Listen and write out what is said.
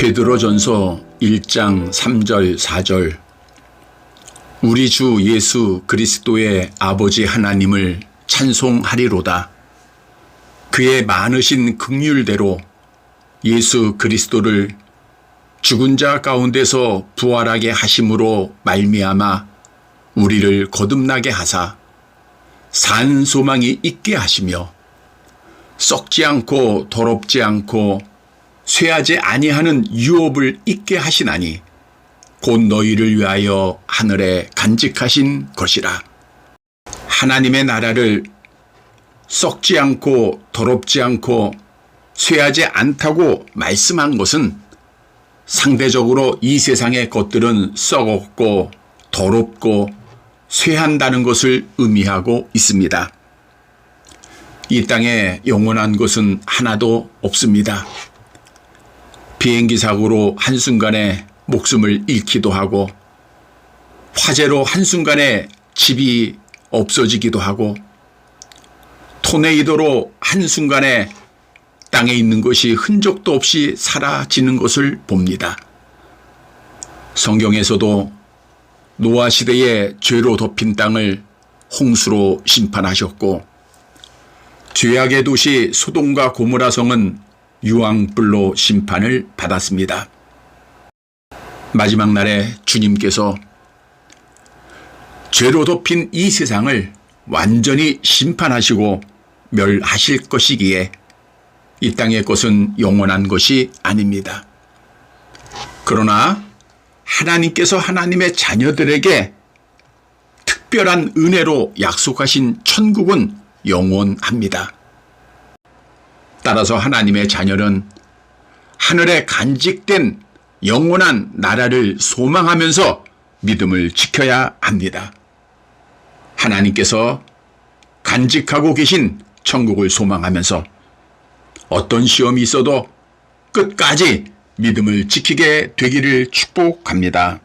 베드로전서 1장 3절 4절 우리 주 예수 그리스도의 아버지 하나님을 찬송하리로다. 그의 많으신 극률대로 예수 그리스도를 죽은 자 가운데서 부활하게 하심으로 말미암아 우리를 거듭나게 하사 산 소망이 있게 하시며 썩지 않고 더럽지 않고 쇠하지 아니하는 유업을 있게 하시나니 곧 너희를 위하여 하늘에 간직하신 것이라. 하나님의 나라를 썩지 않고 더럽지 않고 쇠하지 않다고 말씀한 것은 상대적으로 이 세상의 것들은 썩었고 더럽고 쇠한다는 것을 의미하고 있습니다. 이 땅에 영원한 것은 하나도 없습니다. 비행기 사고로 한순간에 목숨을 잃기도 하고 화재로 한순간에 집이 없어지기도 하고 토네이도로 한순간에 땅에 있는 것이 흔적도 없이 사라지는 것을 봅니다. 성경에서도 노아 시대의 죄로 덮인 땅을 홍수로 심판하셨고 죄악의 도시 소돔과 고모라 성은 유황불로 심판을 받았습니다. 마지막 날에 주님께서 죄로 덮인 이 세상을 완전히 심판하시고 멸하실 것이기에 이 땅의 것은 영원한 것이 아닙니다. 그러나 하나님께서 하나님의 자녀들에게 특별한 은혜로 약속하신 천국은 영원합니다. 따라서 하나님의 자녀는 하늘에 간직된 영원한 나라를 소망하면서 믿음을 지켜야 합니다. 하나님께서 간직하고 계신 천국을 소망하면서 어떤 시험이 있어도 끝까지 믿음을 지키게 되기를 축복합니다.